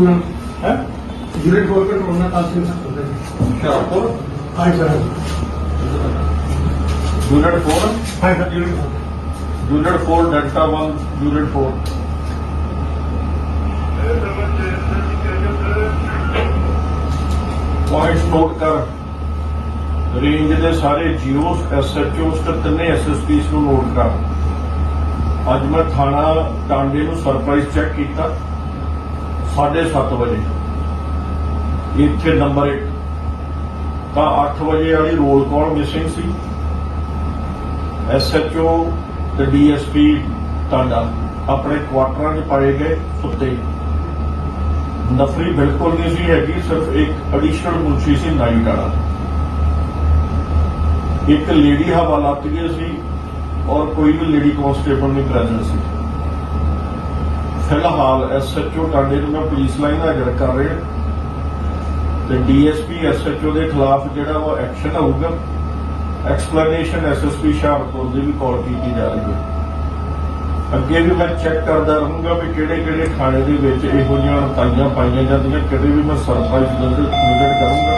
ਕਰਾਉਣਾ ਹੈ? Unit work ਕਰਾਉਣਾ ਤਾਂ ਸੇ ਹੁਸ਼ਿਆਰਪੁਰ ਹਾਂ ਸਰ। ਯੂਨਿਟ 4 ਹਾਂ sir unit 4 delta 1 unit 4 point note ਕਰ। ਰੇਂਜ ਦੇ ਸਾਰੇ ਜੀਓਸ ਐਸਐਚਓਸ ਤੇ ਤਿੰਨੇ ਐਸਐਸਪੀਸ ਨੂੰ ਨੋਟ ਕਰ। ਅੱਜ ਮੈਂ ਥਾਣਾ ਟਾਂਡੇ ਨੂੰ ਸਰਪ੍ਰਾਈਜ਼ ਚੈੱਕ ਕੀਤਾ। 7:30 ਵਜੇ। ਇੱਥੇ ਨੰਬਰ 1 ਤਾਂ 8 ਵਜੇ ਵਾਲੀ ਰੋਲ ਕਾਲ ਮਿਸਿੰਗ ਸੀ। ਐਸਐਚਓ ਤੇ ਡੀਐਸਪੀ ਟਾਂਡਾ ਆਪਣੇ ਕੁਆਟਰਾਂ 'ਚ ਪਾਏ ਗਏ ਸੁੱਤੇ। ਨਫਰੀ ਬਿਲਕੁਲ ਨਹੀਂ ਸੀ ਹੈਗੀ, ਸਿਰਫ ਇੱਕ ਐਡੀਸ਼ਨਲ ਮੁਨਸ਼ੀ ਸੀ ਨਾਈਟ ਵਾਲਾ। ਇੱਕ ਲੇਡੀ ਹਵਾਲਾਤ ਗਈ ਸੀ ਔਰ ਕੋਈ ਵੀ ਲੇਡੀ ਕਾਂਸਟੇਬਲ ਨਹੀਂ ਪ੍ਰੈਜ਼ੈਂਟ ਸੀ। ਫਿਲਹਾਲ ਐਸਐਚਓ ਟਾਂਡੇ ਨੂੰ ਮੈਂ ਪੁਲਿਸ ਲਾਈਨ ਹਾਜ਼ਰ ਕਰ ਰਿਹਾ। ਤੇ ਡੀਐਸਪੀ ਐਸਐਚਓ ਦੇ ਖਿਲਾਫ ਜਿਹੜਾ ਉਹ ਐਕਸ਼ਨ ਹੋਊਗਾ ਐਕਸਪਲੇਨੇਸ਼ਨ ਐਸਐਸਪੀ ਸ਼ਾਹਪੁਰ ਦੀ ਵੀ ਕਾਲ ਕੀਤੀ ਜਾ ਰਹੀ ਹੈ। ਅੱਗੇ ਵੀ ਮੈਂ ਚੈੱਕ ਕਰਦਾ ਰਹੂੰਗਾ ਵੀ ਕਿਹੜੇ ਕਿਹੜੇ ਥਾਣੇ ਦੇ ਵਿੱਚ ਇਹੋ ਜਿਹੀਆਂ ਅਣਤਾਈਆਂ ਪਾਈਆਂ ਜਾਂਦੀਆਂ, ਕਿਤੇ ਵੀ ਮੈਂ ਸਰਪ੍ਰਾਈਜ਼ ਵਿਜ਼ਿਟ ਕਰੂੰਗਾ।